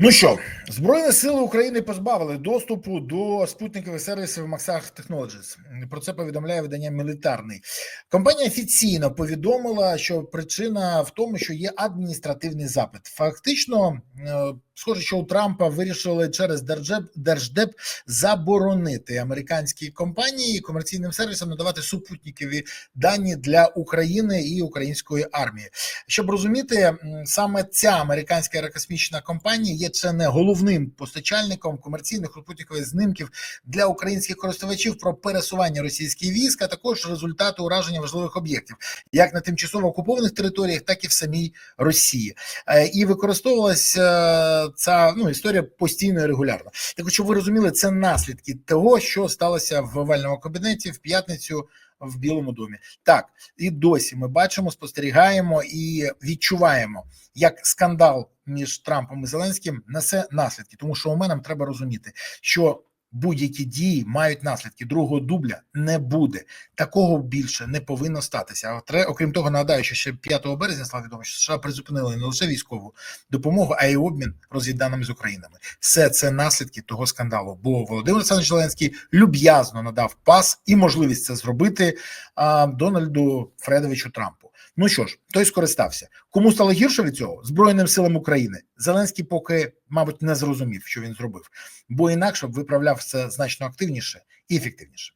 Ну що, Збройні сили України позбавили доступу до спутникових сервісів Maxar Technologies. Про це повідомляє видання Мілітарний. Компанія офіційно повідомила, що причина в тому, що є адміністративний запит. Фактично, е, схоже, що у Трампа вирішили через Держдеп, Держдеп заборонити американській компанії комерційним сервісам надавати супутникові дані для України і української армії. Щоб розуміти, саме ця американська аерокосмічна компанія є це не головним постачальником комерційних супутникових знімків для українських користувачів про пересування російських військ, а також результати ураження важливих об'єктів, як на тимчасово окупованих територіях, так і в самій Росії. Е, І використовувалася е, ця ну історія постійно і регулярно. Так, щоб ви розуміли, це наслідки того, що сталося в овальному кабінеті в п'ятницю в Білому домі. Так, і досі ми бачимо, спостерігаємо і відчуваємо, як скандал між Трампом і Зеленським несе наслідки, тому що у мене треба розуміти, що будь-які дії мають наслідки. Другого дубля не буде. Такого більше не повинно статися. Окрім того, нагадаю, що ще 5 березня стало відомо, що США призупинили не лише військову допомогу, а й обмін розвідданими з Українами. Все це наслідки того скандалу. Бо Володимир Олександрович Зеленський люб'язно надав пас і можливість це зробити а, Дональду Фредовичу Трампу. Ну що ж, той скористався. Кому стало гірше від цього? Збройним силам України. Зеленський поки, мабуть, не зрозумів, що він зробив, бо інакше б виправляв це значно активніше і ефективніше.